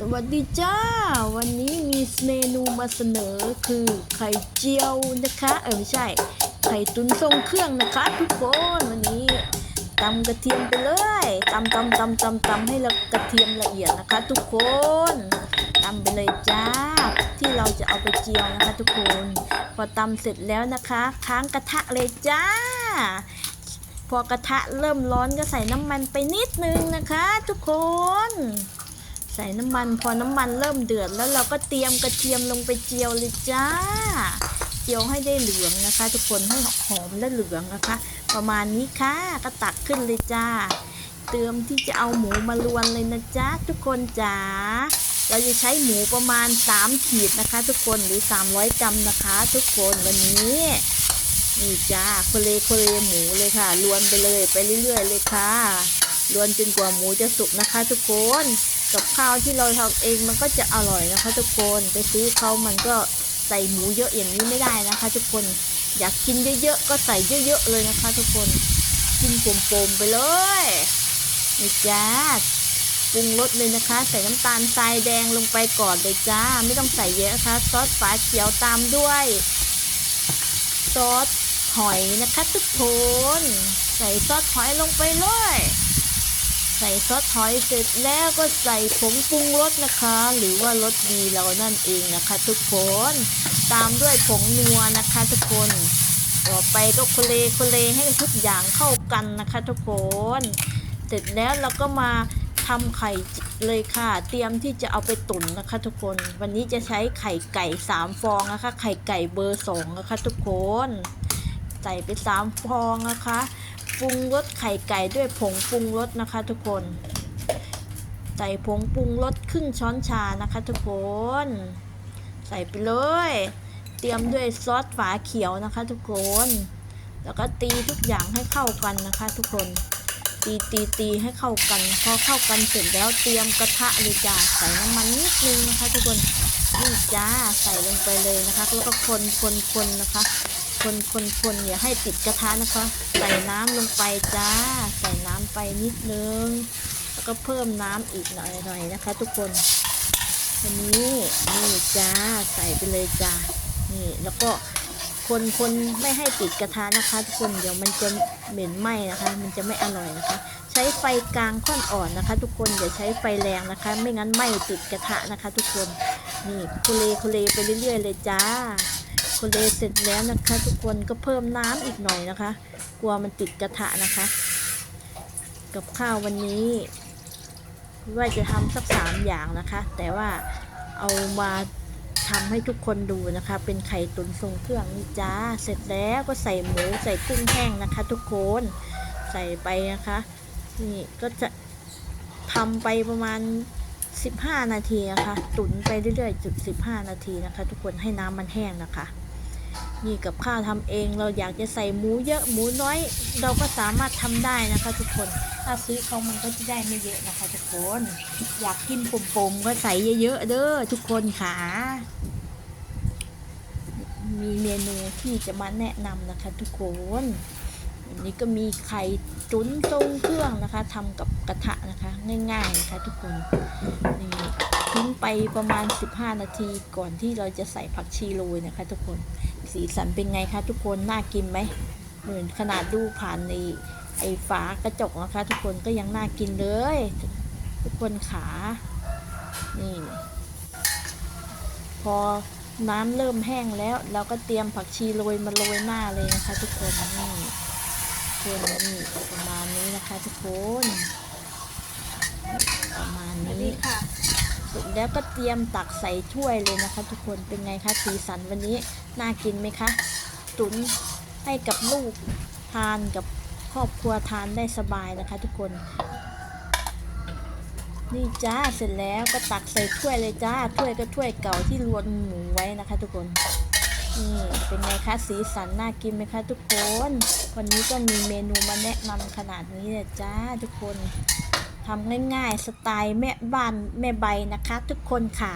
สวัสดีจ้า วันนี้มีเมนูมาเสนอคือไข่เจียวนะคะ เออไม่ใช่ ไข่ตุ๋นทรงเครื่องนะคะ ทุกคนวันนี้ตำกระเทียมไปเลยตำตำตำตำตำให้ละกระเทียมละเอียดนะคะ ทุกคนตำไปเลยจ้า ที่เราจะเอาไปเจียวนะคะ ทุกคน พอตำเสร็จแล้วนะคะ ค้างกระทะเลยจ้า พอกระทะเริ่มร้อนก็ใส่น้ำมันไปนิดนึงนะคะ ทุกคน ใส่น้ำมันพอน้ำมันเริ่มเดือดแล้วเราก็เตรียมกระเทียมลงไปเจียวเลยจ้า เจียวให้ได้เหลืองนะคะ ทุกคนให้หอมและเหลืองนะคะ ประมาณนี้ค่ะก็ตักขึ้นเลยจ้า เตรียมที่จะเอาหมูมาลวนเลยนะจ๊ะทุกคนจ๋าเราจะใช้หมูประมาณ 3 ขีดนะคะ ทุกคนหรือ 300 กรัมนะคะ ทุกคนวันนี้นี่จ้าโคเลโคเลหมูเลยค่ะลวนไปเลยไปเรื่อย ๆ เลยค่ะลวนจนกว่าหมูจะสุกนะคะ ทุกคน กับข้าวที่เราทำเองมันก็จะอร่อยนะคะทุกคนไปซื้อเขามันก็ใส่หมูเยอะอย่างนี้ไม่ได้นะคะ ทุกคนอยากกินเยอะๆก็ใส่เยอะๆเลยนะคะ ทุกคนกินโปมๆไปเลยนี่จ้าปรุงรสเลยนะคะ ใส่น้ำตาลทรายแดงลงไปก่อนเลยจ้า ไม่ต้องใส่เยอะนะคะซอสฝาเขียวตามด้วยซอสหอยนะคะ ทุกคน ใส่ซอสหอยลงไปเลย ใส่ซอสหอยเสร็จแล้วก็ใส่ผงปรุงรสนะคะ หรือว่ารสดีเรานั่นเองนะคะ ทุกคน ตามด้วยผงนัวนะคะ ทุกคนต่อไปก็โคเลโคเลให้ทุกอย่างเข้ากันนะคะ ทุกคน เสร็จแล้วเราก็มาทำไข่เลยค่ะ เตรียมที่จะเอาไปตุ๋นนะคะ ทุกคน วันนี้จะใช้ไข่ไก่สามฟองนะคะ ไข่ไก่เบอร์สองนะคะ ทุกคน ใส่ไปสามฟองนะคะ ปรุงรสไข่ไก่ด้วยผงปรุงรสนะคะทุกคน ใส่ผงปรุงรสครึ่งช้อนชานะคะทุกคน ใส่ไปเลย เตรียมด้วยซอสฝาเขียวนะคะทุกคน แล้วก็ตีทุกอย่างให้เข้ากันนะคะทุกคน ตีตีตีให้เข้ากัน พอเข้ากันเสร็จแล้วเตรียมกระทะเลยจ้าใส่น้ำมันนิดนึงนะคะทุกคนนี่จ้าใส่ลงไปเลยนะคะ แล้วก็คนคนคนนะคะ คนคนคนอย่าให้ติดกระทะนะคะ ใส่น้ำลงไปจ้า ใส่น้ำไปนิดนึง แล้วก็เพิ่มน้ำอีกหน่อยหน่อยนะคะ ทุกคนอันนี้นี่จ้าใส่ไปเลยจ้านี่แล้วก็คนคนไม่ให้ติดกระทะนะคะ ทุกคนเดี๋ยวมันจะเหม็นไหม้นะคะ มันจะไม่อร่อยนะคะ ใช้ไฟกลางค่อนอ่อนนะคะ ทุกคนอย่าใช้ไฟแรงนะคะ ไม่งั้นไหม้ติดกระทะนะคะ ทุกคนนี่คุเลคุเลไปเรื่อย ๆ เลยจ้า โคเลเสร็จแล้วนะคะ ทุกคนก็เพิ่มน้ำอีกหน่อยนะคะ กลัวมันติดกระทะนะคะ กับข้าววันนี้ว่าจะทำสักสามอย่างนะคะ แต่ว่าเอามาทำให้ทุกคนดูนะคะ เป็นไข่ตุ๋นทรงเครื่องนี่จ้า เสร็จแล้วก็ใส่หมูใส่กุ้งแห้งนะคะ ทุกคนใส่ไปนะคะ นี่ก็จะทำไปประมาณ 15 นาทีนะคะ ตุ๋นไปเรื่อยๆจุด15 นาทีนะคะ ทุกคนให้น้ำมันแห้งนะคะ นี่กับข้าวทำเองเราอยากจะใส่หมูเยอะหมูน้อย เราก็สามารถทำได้นะคะ ทุกคนถ้าซื้อเขามันก็จะได้ไม่เยอะนะคะทุกคนอยากกินปุ่มๆก็ใส่เยอะๆเด้อทุกคนค่ะ มีเมนูที่จะมาแนะนำนะคะ ทุกคนวันนี้ก็มีไข่ตุ๋นทรงเครื่องนะคะทำกับกระทะนะคะ ง่ายๆนะคะทุกคนนี่ทิ้งไปประมาณ 15 นาทีก่อนที่เราจะใส่ผักชีโรยนะคะ ทุกคน สีสันเป็นไงคะทุกคน น่ากินไหมเหมือนขนาดดูผ่านในไอ้ฝากระจกนะคะ ทุกคนก็ยังน่ากินเลย ทุกคนขา นี่ พอน้ำเริ่มแห้งแล้ว เราก็เตรียมผักชีโรยมาโรยหน้าเลยนะคะ ทุกคนนี่คนนี่ประมาณนี้นะคะ ทุกคน ประมาณนี้ค่ะ แล้วก็เตรียมตักใส่ถ้วยเลยนะคะ ทุกคนเป็นไงคะสีสันวันนี้น่ากินไหมคะ ตุ๋นให้กับลูกทานกับครอบครัวทานได้สบายนะคะ ทุกคน นี่จ้าเสร็จแล้วก็ตักใส่ถ้วยเลยจ้าถ้วยก็ถ้วยเก่าที่รวนหมูไว้นะคะ ทุกคนนี่เป็นไงคะสีสันน่ากินไหมคะทุกคน วันนี้ก็มีเมนูมาแนะนำขนาดนี้เลยจ้าทุกคน ทำง่ายๆ สไตล์แม่บ้านแม่ใบนะคะ ทุกคนค่ะ